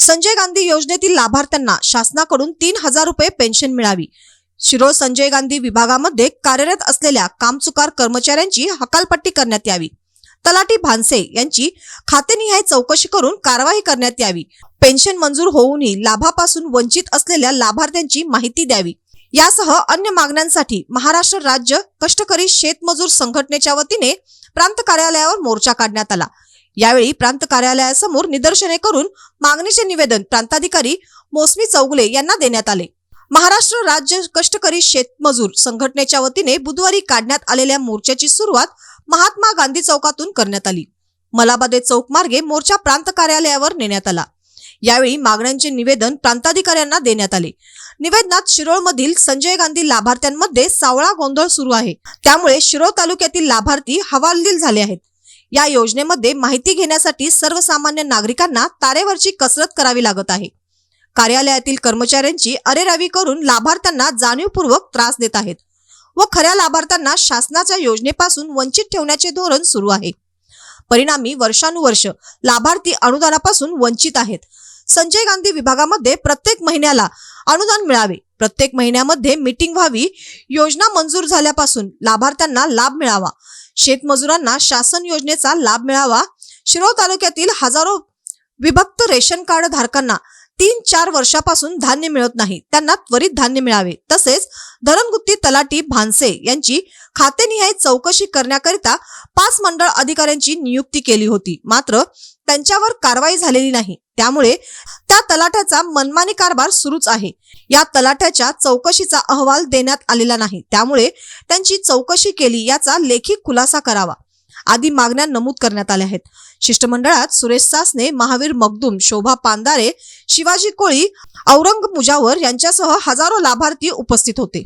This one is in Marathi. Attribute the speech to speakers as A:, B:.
A: संजय गांधी योजनेतील लाभार्थ्यांना शासनाकडून तीन हजार रुपये पेन्शन मिळावी. शिरोळ संजय गांधी विभागामध्ये कार्यरत असलेल्या कामचुकार कर्मचाऱ्यांची हकालपट्टी करण्यात यावी. तलाटी भानसे यांची खातेनिहाय चौकशी करून कारवाई करण्यात यावी. पेन्शन मंजूर होऊनही लाभापासून वंचित असलेल्या लाभार्थ्यांची माहिती द्यावी. यासह अन्य मागण्यांसाठी महाराष्ट्र राज्य कष्टकरी शेतमजूर संघटनेच्या वतीने प्रांत कार्यालयावर मोर्चा काढण्यात आला. यावेळी प्रांत कार्यालयासमोर निदर्शने करून मागणीचे निवेदन प्रांताधिकारी मोसमी चौगुले यांना देण्यात आले. महाराष्ट्र राज्य कष्टकरी शेतमजूर संघटनेच्या वतीने बुधवारी काढण्यात आलेल्या मोर्चाची सुरुवात महात्मा गांधी चौकातून करण्यात आली. मलाबादे चौक मार्गे मोर्चा प्रांत कार्यालयावर नेण्यात आला. यावेळी मागण्यांचे निवेदन प्रांताधिकाऱ्यांना देण्यात आले. निवेदनात शिरोळमधील संजय गांधी लाभार्थ्यांमध्ये सावळा गोंधळ सुरू आहे. त्यामुळे शिरोळ तालुक्यातील लाभार्थी हवालदिल झाले आहेत. या योजनेमध्ये माहिती घेण्यासाठी सर्वसामान्य नागरिकांना तारेवरची कसरत करावी लागत आहे. कार्यालयातील कर्मचाऱ्यांची अरेरावी करून लाभार्थ्यांना जाणीवपूर्वक त्रास देत आहेत व खऱ्या लाभार्थ्यांना शासनाच्या योजनेपासून वंचित ठेवण्याचे धोरण सुरू आहे. परिणामी वर्षानुवर्ष लाभार्थी अनुदानापासून वंचित आहेत. संजय गांधी विभागामध्ये प्रत्येक महिन्याला अनुदान मिळावे. प्रत्येक महिन्यामध्ये मीटिंग व्हावी. योजना मंजूर झाल्यापासून लाभार्थ्यांना लाभ मिळावा. शेतमजुरांना शासन योजनेचा लाभ मिळावा. शिरोळ तालुक्यातील हजारो विभक्त रेशन कार्ड धारकांना तीन चार वर्षापासून धान्य मिळत नाही. त्यांना त्वरित धान्य मिळावे. तसेच धरणगुत्ती तलाटी भानसे यांची खातेनिहाय चौकशी करण्याकरिता पाच मंडळ अधिकाऱ्यांची नियुक्ती केली होती. मात्र त्यांच्यावर कारवाई झालेली नाही. त्यामुळे त्या तलाठ्याचा मनमानी कारभार सुरूच आहे. या तलाठ्याच्या चौकशीचा अहवाल देण्यात आलेला नाही. त्यामुळे त्यांची चौकशी केली याचा लेखी खुलासा करावा. आदी मागण्या नमूद करण्यात आल्या आहेत. शिष्टमंडळात सुरेश सासने महावीर मगदूम शोभा पांदारे शिवाजी कोळी औरंग मुजावर यांच्यासह हजारो लाभार्थी उपस्थित होते.